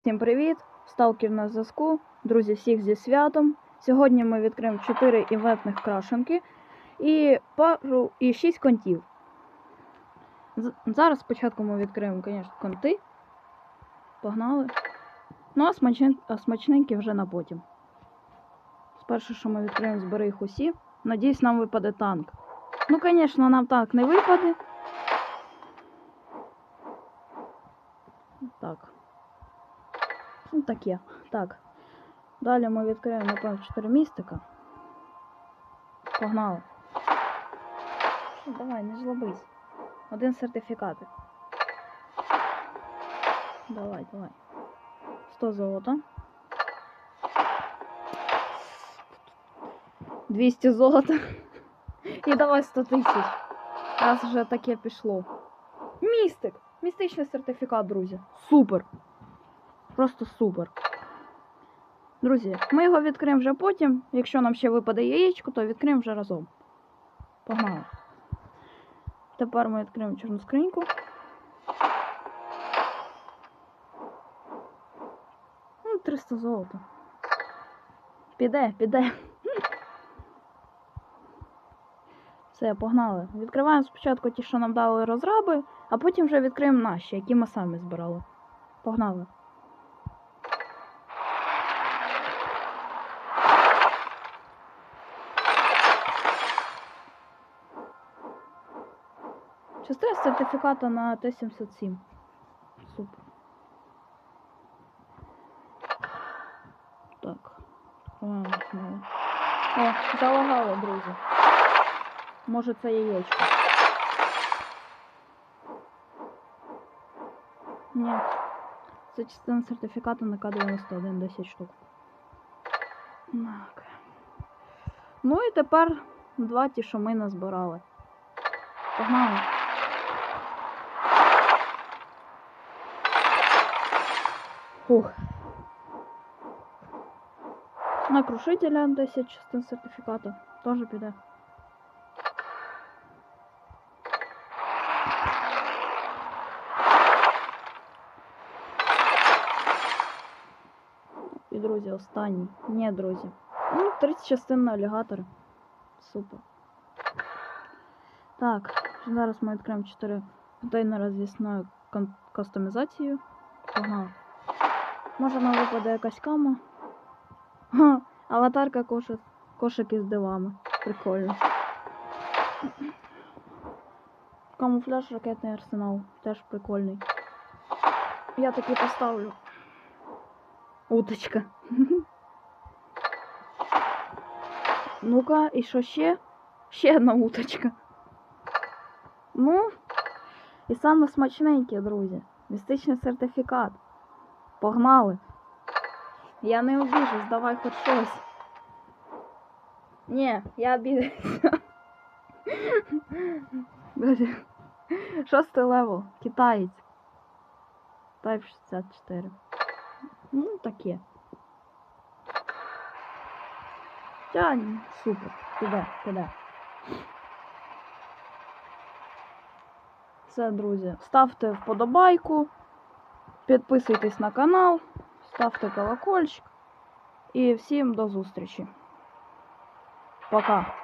Всім привіт! Сталкер на зв'язку. Друзі, всіх зі святом. Сьогодні ми відкриємо 4 івентних крашенки і пару і 6 контів. Зараз спочатку ми відкриємо, звісно, конти. Погнали. Ну, а смачненькі вже на потім. Спершу, що ми відкриємо, збери їх усі. Надіюсь, нам випаде танк. Ну, звісно, нам танк не випаде. Так. Ну, таке. Так. Далі ми відкриємо, напевно, 4 містика. Погнали. Ну, давай, не жлобись. Один сертифікатик. Давай, давай. 100 золота. 200 золота. І давай 100 тисяч. Раз вже таке пішло. Містик! Містичний сертифікат, друзі. Супер! Просто супер. Друзі, ми його відкриємо вже потім. Якщо нам ще випаде яєчко, то відкриємо вже разом. Погнали. Тепер ми відкриємо чорну скриньку. Ну, 300 золота. Піде, піде. Все, погнали. Відкриваємо спочатку ті, що нам дали розраби, а потім вже відкриємо наші, які ми самі збирали. Погнали. Частина сертифіката на Т-77. Супер. Так. О, залагало, друзі. Може це яєчко. Ні. Це частина сертифікату на К-91, 10 штук. Так. Ну і тепер два ті, що ми назбирали. Погнали. Фух. На крушителя 10 частин сертифікату. Тоже піде. І, друзі, останній. Ні, друзі. Ну, 30 частин на алігатори. Супер. Так, зараз ми відкриємо 4 контейнери з вісною кон- кастомізацією. Погнали. Може нам випаде якась кама. Ха, аватарка кошик, кошик із дивами. Прикольно. Камуфляж ракетний арсенал. Теж прикольний. Я такий поставлю. Уточка. Ну-ка, і що ще? Ще одна уточка. Ну, і саме смачненьке, друзі. Містичний сертифікат. Погнали. Я не обіжусь, давай хоч щось. Ні, я. Друзі. Шостий левел. Китаєць. Type 64. Ну, таке. Та, супер. Піде, піде. Все, друзі. Ставте вподобайку, підписуйтесь на канал, ставте колокольчик. І всім до зустрічі. Пока.